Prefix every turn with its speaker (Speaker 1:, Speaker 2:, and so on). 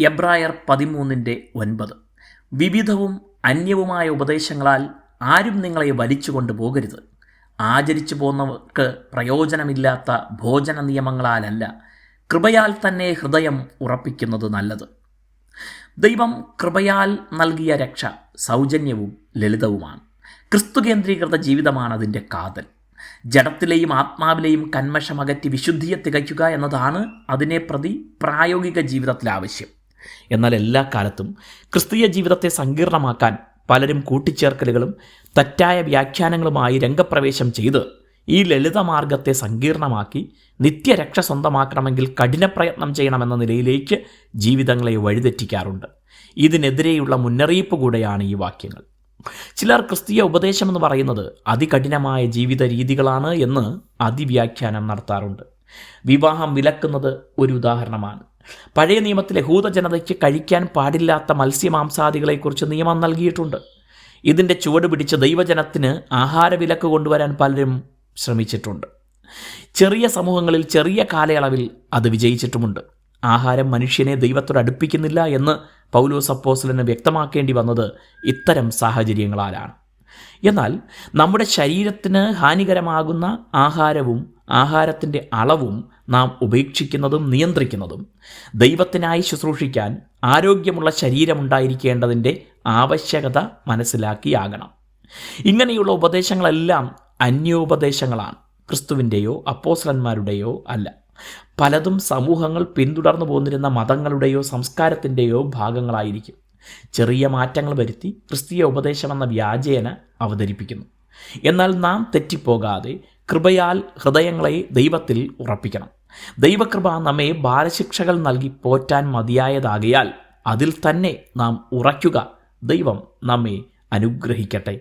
Speaker 1: എബ്രായർ പതിമൂന്നിന്റെ ഒൻപത്. വിവിധവും അന്യവുമായ ഉപദേശങ്ങളാൽ ആരും നിങ്ങളെ വലിച്ചു കൊണ്ടുപോകരുത്. ആചരിച്ചു പോന്നവർക്ക് പ്രയോജനമില്ലാത്ത ഭോജന നിയമങ്ങളാലല്ല കൃപയാൽ തന്നെ ഹൃദയം ഉറപ്പിക്കുന്നത് നല്ലത്. ദൈവം കൃപയാൽ നൽകിയ രക്ഷ സൗജന്യവും ലളിതവുമാണ്. ക്രിസ്തു കേന്ദ്രീകൃത ജീവിതമാണ് അതിന്റെ കാതൽ. ജഡത്തിലെയും ആത്മാവിലെയും കന്മഷമകറ്റി വിശുദ്ധിയെ തികയ്ക്കുക എന്നതാണ് അതിനെ പ്രതി പ്രായോഗിക ജീവിതത്തിൽ ആവശ്യം എന്നാൽ എല്ലാ കാലത്തും ക്രിസ്തീയ ജീവിതത്തെ സങ്കീർണമാക്കാൻ പലരും കൂട്ടിച്ചേർക്കലുകളും തെറ്റായ വ്യാഖ്യാനങ്ങളുമായി രംഗപ്രവേശം ചെയ്ത് ഈ ലളിതമാർഗത്തെ സങ്കീർണമാക്കി നിത്യരക്ഷ സ്വന്തമാക്കണമെങ്കിൽ കഠിനപ്രയത്നം ചെയ്യണമെന്ന നിലയിലേക്ക് ജീവിതങ്ങളെ വഴിതെറ്റിക്കാറുണ്ട്. ഇതിനെതിരെയുള്ള മുന്നറിയിപ്പ് കൂടെയാണ് ഈ വാക്യങ്ങൾ. ചിലർ ക്രിസ്തീയ ഉപദേശം എന്ന് പറയുന്നത് അതികഠിനമായ ജീവിത രീതികളാണ് എന്ന് അതിവ്യാഖ്യാനം നടത്താറുണ്ട്. വിവാഹം വിലക്കുന്നത് ഒരു ഉദാഹരണമാണ്. പഴയ നിയമത്തിലെ യഹൂദ ജനതയ്ക്ക് കഴിക്കാൻ പാടില്ലാത്ത മത്സ്യമാംസാദികളെക്കുറിച്ച് നിയമം നൽകിയിട്ടുണ്ട്. ഇതിന്റെ ചുവട് പിടിച്ച് ദൈവജനത്തിന് ആഹാരവിലക്ക് കൊണ്ടുവരാൻ പലരും ശ്രമിച്ചിട്ടുണ്ട്. ചെറിയ സമൂഹങ്ങളിൽ ചെറിയ കാലയളവിൽ അത് വിജയിച്ചിട്ടുമുണ്ട്. ആഹാരം മനുഷ്യനെ ദൈവത്തോട് അടുപ്പിക്കുന്നില്ല എന്ന് പൗലോസ് അപ്പോസലിന് വ്യക്തമാക്കേണ്ടി വന്നത് ഇത്തരം സാഹചര്യങ്ങളാലാണ്. എന്നാൽ നമ്മുടെ ശരീരത്തിന് ഹാനികരമാകുന്ന ആഹാരവും ആഹാരത്തിന്റെ അളവും നാം ഉപേക്ഷിക്കുന്നതും നിയന്ത്രിക്കുന്നതും ദൈവത്തിനായി ശുശ്രൂഷിക്കാൻ ആരോഗ്യമുള്ള ശരീരമുണ്ടായിരിക്കേണ്ടതിന്റെ ആവശ്യകത മനസ്സിലാക്കിയാകണം. ഇങ്ങനെയുള്ള ഉപദേശങ്ങളെല്ലാം അന്യോപദേശങ്ങളാണ്. ക്രിസ്തുവിന്റെയോ അപ്പോസ്ലന്മാരുടെയോ അല്ല. പലതും സമൂഹങ്ങൾ പിന്തുടർന്നു പോന്നിരുന്ന മതങ്ങളുടെയോ സംസ്കാരത്തിന്റെയോ ഭാഗങ്ങളായിരിക്കും. ചെറിയ മാറ്റങ്ങൾ വരുത്തി ക്രിസ്തീയ ഉപദേശമെന്ന വ്യാജേന അവതരിപ്പിക്കുന്നു. എന്നാൽ നാം തെറ്റിപ്പോകാതെ കൃപയാൽ ഹൃദയങ്ങളെ ദൈവത്തിൽ ഉറപ്പിക്കണം. ദൈവകൃപ നമ്മെ ബാലശിക്ഷകൾ നൽകി പോറ്റാൻ മതിയായതാകയാൽ അതിൽ തന്നെ നാം ഉറയ്ക്കുക. ദൈവം നമ്മെ അനുഗ്രഹിക്കട്ടെ.